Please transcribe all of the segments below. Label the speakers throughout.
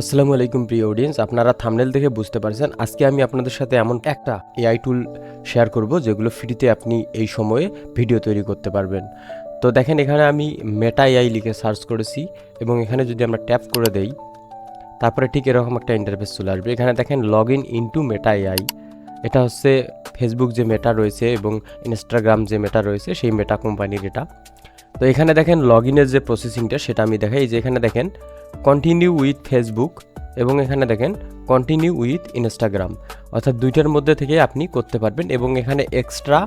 Speaker 1: আসসালামু আলাইকুম প্রিয় অডিয়েন্স আপনারা থামনেল দেখে বুঝতে পারছেন আজকে আমি আপনাদের সাথে এমন একটা এআই টুল শেয়ার করব যেগুলো ফ্রিতে আপনি এই সময়ে ভিডিও তৈরি করতে পারবেন। তো দেখেন এখানে আমি মেটা এআই লিখে সার্চ করেছি এবং এখানে যদি আমরা ট্যাপ করে দেই, তারপরে ঠিক এরকম একটা ইন্টারফেস চলে আসবে। এখানে দেখেন log in into Meta AI এটা হচ্ছে ফেসবুক যে মেটা রয়েছে এবং ইনস্টাগ্রাম যে মেটা রয়েছে, সেই মেটা কোম্পানির এটা। তো এখানে দেখেন লগ ইনের যে প্রসেসিংটা সেটা আমি দেখাই। যে এখানে দেখেন কন্টিনিউ উইথ ফেসবুক এবং এখানে দেখেন কন্টিনিউ উইথ ইনস্টাগ্রাম অর্থাৎ দুইটার মধ্যে থেকে আপনি করতে পারবেন এবং এখানে এক্সট্রা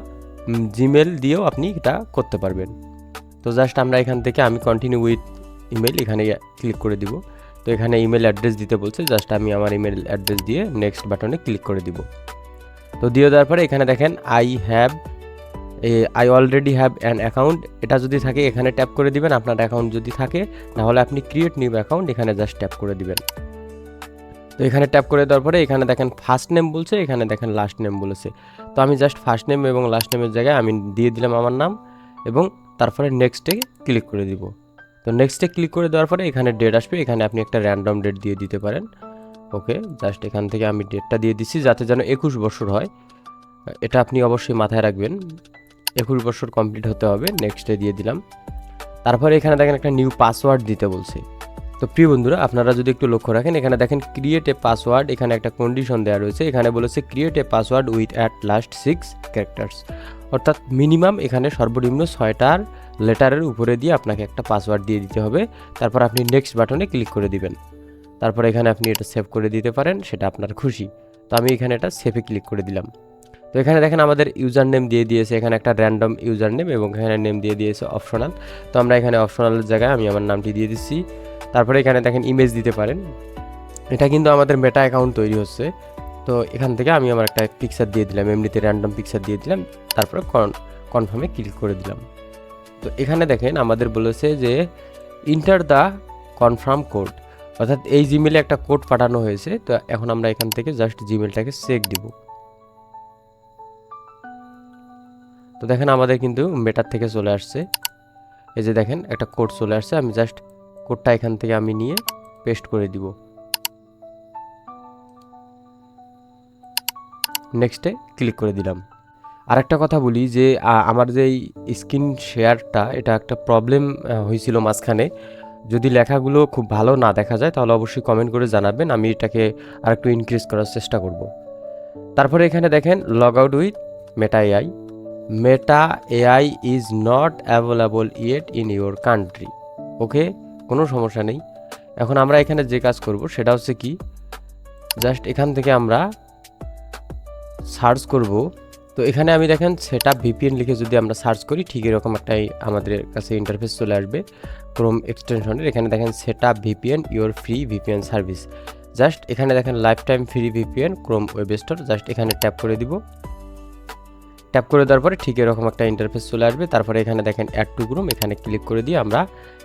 Speaker 1: জিমেল দিয়েও আপনি এটা করতে পারবেন। তো জাস্ট আমরা এখান থেকে আমি কন্টিনিউ উইথ ইমেল এখানে ক্লিক করে দিব। তো এখানে ইমেল অ্যাড্রেস দিতে বলছে জাস্ট আমি আমার ইমেল অ্যাড্রেস দিয়ে নেক্সট বাটনে ক্লিক করে দিব। তো দিয়ে দেওয়ার পরে এখানে দেখেন I have I already have an account এটা যদি থাকে এখানে ট্যাপ করে দিবেন, আপনার অ্যাকাউন্ট যদি থাকে তাহলে আপনি ক্রিয়েট নিউ অ্যাকাউন্ট এখানে জাস্ট ট্যাপ করে দিবেন। তো এখানে ট্যাপ করে দেওয়ার পরে এখানে দেখেন ফার্স্ট নেম বলছে, এখানে দেখেন লাস্ট নেম বলেছে। তো আমি জাস্ট ফার্স্ট নেম এবং লাস্ট নেমের জায়গায় আমি দিয়ে দিলাম আমার নাম এবং তারপরে নেক্সটে ক্লিক করে দিব। তো নেক্সটে ক্লিক করে দেওয়ার পরে এখানে ডেট আসবে, এখানে আপনি একটা র্যান্ডম ডেট দিয়ে দিতে পারেন। ওকে জাস্ট এখান থেকে আমি ডেটটা দিয়ে দিচ্ছি যাতে যেন একুশ বছর হয়। এটা আপনি অবশ্যই মাথায় রাখবেন। একুশ বছর কমপ্লিট হতে হবে নেক্সটে দিয়ে দিলাম। তারপরে এখানে দেখেন একটা নিউ পাসওয়ার্ড দিতে বলছে। তো প্রিয় বন্ধুরা, আপনারা যদি একটু লক্ষ্য রাখেন, এখানে দেখেন ক্রিয়েট এ পাসওয়ার্ড এখানে একটা কন্ডিশন দেওয়া রয়েছে। এখানে বলেছে create a password with at least six characters অর্থাৎ মিনিমাম এখানে সর্বনিম্ন ছয়টার লেটারের উপরে দিয়ে আপনাকে একটা পাসওয়ার্ড দিয়ে দিতে হবে। তারপর আপনি নেক্সট বাটনে ক্লিক করে দিবেন। তারপর এখানে আপনি এটা সেভ করে দিতে পারেন, সেটা আপনার খুশি। তো আমি এখানে এটা সেভে ক্লিক করে দিলাম। তো এখানে দেখেন আমাদের ইউজার নেম দিয়ে দিয়েছে, এখানে একটা র্যান্ডম ইউজার নেম এবং এখানে নেম দিয়ে দিয়েছে অপশনাল তো আমরা এখানে অপশনালের জায়গায় আমি আমার নামটি দিয়ে দিচ্ছি। তারপরে এখানে দেখেন ইমেজ দিতে পারেন। এটা কিন্তু আমাদের মেটা অ্যাকাউন্ট তৈরি হচ্ছে। তো এখান থেকে আমি আমার একটা পিকচার দিয়ে দিলাম, এমনিতে র্যান্ডম পিকচার দিয়ে দিলাম। তারপরে কনফার্মে ক্লিক করে দিলাম। তো এখানে দেখেন আমাদের বলেছে যে ইন্টার দ্য কনফার্ম কোড অর্থাৎ এই জিমেলে একটা কোড পাঠানো হয়েছে। তো এখন আমরা এখান থেকে জাস্ট জিমেলটাকে চেক দিব। তো দেখেন আমাদের কিন্তু মেটার থেকে চলে আসছে। এই যে দেখেন, একটা কোড চলে আসছে। আমি জাস্ট কোডটা এখান থেকে আমি নিয়ে পেস্ট করে দিব। নেক্সটে ক্লিক করে দিলাম। আরেকটা কথা বলি যে আমার যে স্ক্রিন শেয়ারটা, এটা একটা প্রবলেম হয়েছিল মাঝখানে। যদি লেখাগুলো খুব ভালো না দেখা যায়, তাহলে অবশ্যই কমেন্ট করে জানাবেন। আমি এটাকে আরেকটু ইনক্রিজ করার চেষ্টা করব। তারপরে এখানে দেখেন log out with Meta AI Meta AI is not available yet in your country okay কোনো সমস্যা নেই। এখন আমরা এখানে যে কাজ করব সেটা হচ্ছে কি? জাস্ট এখান থেকে আমরা সার্চ করব। তো এখানে আমি দেখেন সেটা ভিপিএন লিখে যদি আমরা সার্চ করি, ঠিক এরকম একটাই আমাদের কাছে ইন্টারফেস চলে আসবে। ক্রোম এক্সটেনশনের এখানে দেখেন set VPN your free VPN service just এখানে দেখেন lifetime free VPN Chrome web store just এখানে ট্যাপ করে দিব। ট্যাপ করে দেওয়ার পরে ঠিক এরকম একটা ইন্টারফেস চলে আসবে। তারপরে এখানে দেখেন অ্যাড টু গ্রুম এখানে ক্লিক করে দিয়ে আমরা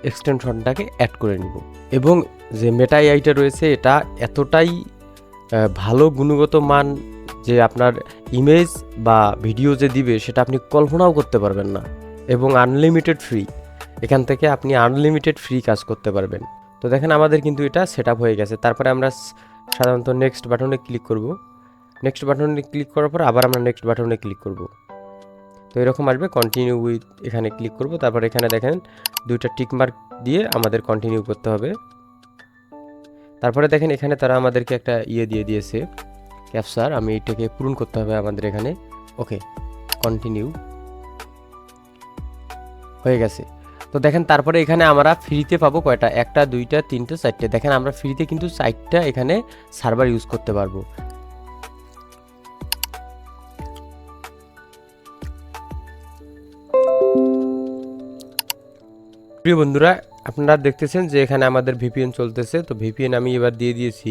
Speaker 1: এক্সটেনশনটাকে অ্যাড করে নিব। এবং যে মেটা আইটা রয়েছে, এটা এতটাই ভালো গুণগত মান যে আপনার ইমেজ বা ভিডিও যে দিবে, সেটা আপনি কল্পনাও করতে পারবেন না। এবং আনলিমিটেড ফ্রি এখান থেকে আপনি আনলিমিটেড ফ্রি কাজ করতে পারবেন। তো দেখেন আমাদের কিন্তু এটা সেট হয়ে গেছে। তারপরে আমরা সাধারণত নেক্সট বাটনে ক্লিক করব। নেক্সট বাটনে ক্লিক করার পর আবার আমরা নেক্সট বাটনে ক্লিক করব। তো এরকম আসবে কন্টিনিউ উইথ এখানে ক্লিক করব, তারপর এখানে দেখেন দুইটা টিক মার্ক দিয়ে আমাদের কন্টিনিউ করতে হবে। তারপরে দেখেন এখানে তারা আমাদেরকে একটা ইয়ে দিয়ে দিয়েছে ক্যাপচার আমি এটাকে পূরণ করতে হবে আমাদের এখানে। ওকে কন্টিনিউ হয়ে গেছে। তো দেখেন তারপরে এখানে আমরা ফ্রিতে পাবো কয়টা? একটা, দুইটা, তিনটে, চারটে। দেখেন আমরা ফ্রিতে কিন্তু চারটা এখানে সার্ভার ইউজ করতে পারব। প্রিয় বন্ধুরা, আপনারা দেখতেছেন যে এখানে আমাদের ভিপিএন চলতেছে। তো ভিপিএন আমি এবার দিয়ে দিয়েছি।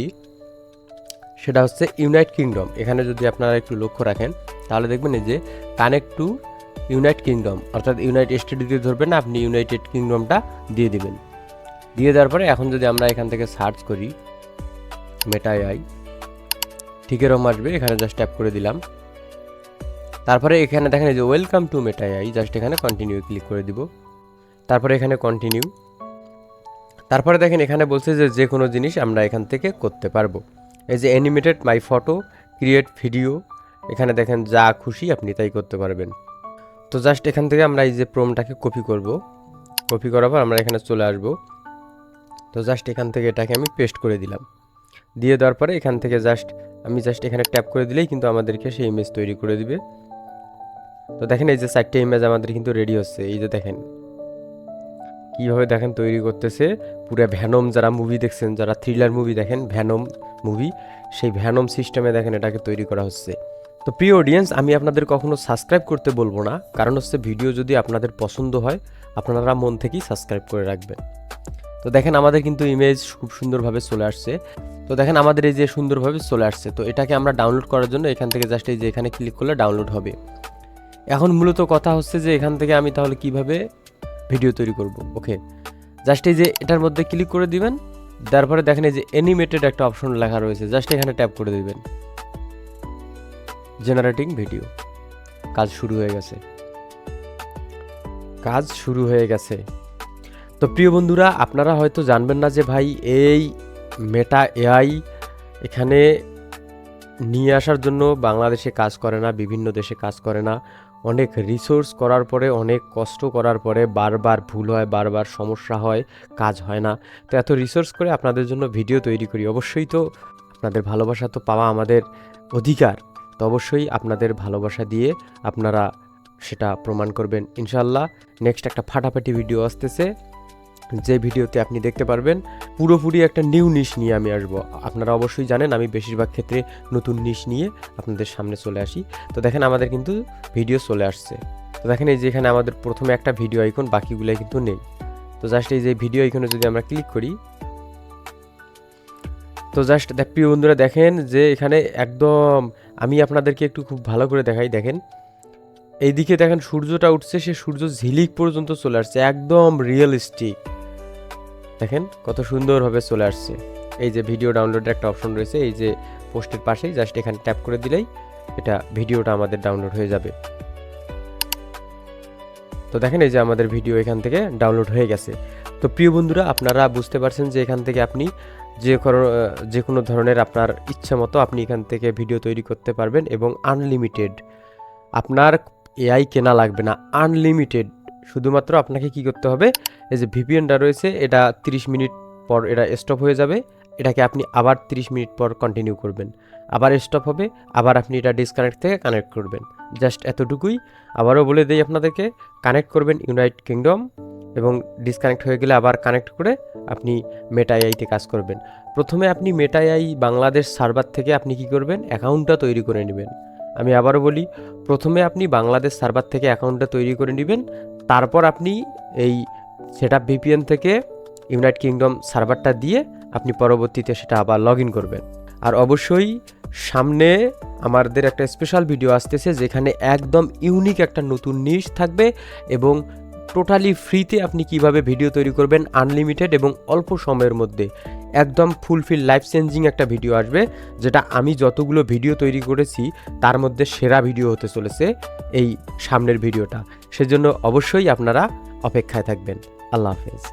Speaker 1: সেটা হচ্ছে ইউনাইট কিংডম এখানে যদি আপনারা একটু লক্ষ্য রাখেন, তাহলে দেখবেন যে কানেক্ট টু ইউনাইট কিংডম অর্থাৎ ইউনাইট স্টেট দিয়ে ধরবেন আপনি ইউনাইটেড কিংডমটা দিয়ে দিবেন। দিয়ে দেওয়ার পরে এখন যদি আমরা এখান থেকে সার্চ করি মেটাই আই ঠিক এরকম আসবে, এখানে জাস্ট ট্যাপ করে দিলাম। তারপরে এখানে দেখেন যে welcome to Meta AI AI just এখানে কন্টিনিউ ক্লিক করে দিব। তারপরে এখানে কন্টিনিউ তারপরে দেখেন এখানে বলছে যে যে কোনো জিনিস আমরা এখান থেকে করতে পারব। এই যে animated my photo create video এখানে দেখেন যা খুশি আপনি তাই করতে পারবেন। তো জাস্ট এখান থেকে আমরা এই যে প্রোমটাকে কপি করব। কপি করার পর আমরা এখানে চলে আসব। তো জাস্ট এখান থেকে এটাকে আমি পেস্ট করে দিলাম। দিয়ে দেওয়ার পরে এখান থেকে জাস্ট আমি জাস্ট এখানে ট্যাপ করে দিলেই কিন্তু আমাদেরকে সেই ইমেজ তৈরি করে দিবে। তো দেখেন এই যে চারটে ইমেজ আমাদের কিন্তু রেডি হচ্ছে। এই যে দেখেন। কীভাবে দেখেন তৈরি করতেছে, পুরো ভ্যানম যারা মুভি দেখছেন, যারা থ্রিলার মুভি দেখেন ভ্যানম মুভি সেই ভ্যানম সিস্টেমে দেখেন এটাকে তৈরি করা হচ্ছে। তো প্রিয় অডিয়েন্স আমি আপনাদের কখনো সাবস্ক্রাইব করতে বলব না, কারণ হচ্ছে ভিডিও যদি আপনাদের পছন্দ হয়, আপনারা মন থেকেই সাবস্ক্রাইব করে রাখবেন। তো দেখেন আমাদের কিন্তু ইমেজ খুব সুন্দরভাবে চলে আসছে। তো দেখেন আমাদের এই যে সুন্দরভাবে চলে আসছে, তো এটাকে আমরা ডাউনলোড করার জন্য এখান থেকে জাস্ট এই যে এখানে ক্লিক করলে ডাউনলোড হবে। এখন মূলত কথা হচ্ছে যে এখান থেকে আমি তাহলে কীভাবে ভিডিও তৈরি করব ওকে জাস্ট এই যে এটার মধ্যে ক্লিক করে দিবেন তারপরে দেখেন এই যে অ্যানিমেটেড একটা অপশন লেখা রয়েছে জাস্ট এখানে ট্যাপ করে দিবেন। জেনারেটিং ভিডিও কাজ শুরু হয়ে গেছে। কাজ শুরু হয়ে গেছে। তো প্রিয় বন্ধুরা, আপনারা হয়তো জানবেন না যে ভাই, এই মেটা এআই এখানে নিয়ে আসার জন্য বাংলাদেশে কাজ করে না, বিভিন্ন দেশে কাজ করে না। অনেক রিসোর্স করার পরে, অনেক কষ্ট করার পরে বারবার ভুল হয়, বারবার সমস্যা হয়, কাজ হয় না। তো এত রিসোর্স করে আপনাদের জন্য ভিডিও তৈরি করি। অবশ্যই তো আপনাদের ভালোবাসা তো পাওয়া আমাদের অধিকার। তো অবশ্যই আপনাদের ভালোবাসা দিয়ে আপনারা সেটা প্রমাণ করবেন। ইনশাল্লাহ নেক্সট একটা ফাটাফাটি ভিডিও আসতেছে। যে ভিডিওতে আপনি দেখতে পারবেন, পুরোপুরি একটা নিউ নিশ নিয়ে আমি আসব। আপনারা অবশ্যই জানেন, আমি বেশিরভাগ ক্ষেত্রে নতুন নিশ নিয়ে আপনাদের সামনে চলে আসি। তো দেখেন, আমাদের কিন্তু ভিডিও চলে আসছে। তো দেখেন, এই যে এখানে আমাদের প্রথমে একটা ভিডিও আইকন বাকিগুলো কিন্তু নেই। তো জাস্ট এই যে ভিডিও আইকনে যদি আমরা ক্লিক করি, তো জাস্ট দেখ, প্রিয় বন্ধুরা, দেখেন যে এখানে একদম আমি আপনাদেরকে একটু খুব ভালো করে দেখাই। দেখেন এইদিকে দেখেন সূর্যটা উঠছে, সে সূর্য ঝিলিক পর্যন্ত চলে আসছে, একদম রিয়েলিস্টিক দেখেন কত সুন্দরভাবে চলে আসছে। এই যে ভিডিও ডাউনলোডের একটা অপশন রয়েছে, এই যে পোস্টের পাশেই জাস্ট এখানে ট্যাপ করে দিলেই এটা ভিডিওটা আমাদের ডাউনলোড হয়ে যাবে। তো দেখেন এই যে আমাদের ভিডিও এখান থেকে ডাউনলোড হয়ে গেছে। তো প্রিয় বন্ধুরা, আপনারা বুঝতে পারছেন যে এখান থেকে আপনি যে কোনো যে কোনো ধরনের আপনার ইচ্ছা মতো আপনি এখান থেকে ভিডিও তৈরি করতে পারবেন এবং আনলিমিটেড আপনার এআই কেনা লাগবে না আনলিমিটেড শুধুমাত্র আপনাকে কি করতে হবে, এই যে ভিপিএনটা রয়েছে, এটা 30 মিনিট পর এটা স্টপ হয়ে যাবে, এটাকে আপনি আবার 30 মিনিট পর কন্টিনিউ করবেন। আবার স্টপ হবে, আবার আপনি এটা ডিসকানেক্ট থেকে কানেক্ট করবেন। জাস্ট এতটুকুই। আবারও বলে দিই আপনাদেরকে কানেক্ট করবেন ইউনাইটেড কিংডম এবং ডিসকানেক্ট হয়ে গেলে আবার কানেক্ট করে আপনি মেটা এআইতে কাজ করবেন। প্রথমে আপনি মেটা এআই বাংলাদেশ সার্ভার থেকে আপনি কি করবেন অ্যাকাউন্টটা তৈরি করে নেবেন। আমি আবারও বলি, প্রথমে আপনি বাংলাদেশ সার্ভার থেকে অ্যাকাউন্টটা তৈরি করে নেবেন, তারপর আপনি এই সেট ভিপিএন থেকে ইউনাইট কিংডম সার্ভারটা দিয়ে আপনি পরবর্তীতে সেটা আবার লগ ইন করবেন। আর অবশ্যই সামনে আমাদের একটা স্পেশাল ভিডিও আসতেছে, যেখানে একদম ইউনিক একটা নতুন নিশ থাকবে এবং টোটালি ফ্রিতে আপনি কীভাবে ভিডিও তৈরি করবেন আনলিমিটেড এবং অল্প সময়ের মধ্যে। একদম ফুলফিল লাইফ চেঞ্জিং একটা ভিডিও আসবে, যেটা আমি যতগুলো ভিডিও তৈরি করেছি, তার মধ্যে সেরা ভিডিও হতে চলেছে এই সামনের ভিডিওটা সেজন্য অবশ্যই আপনারা অপেক্ষায় থাকবেন। আল্লাহ হাফেজ।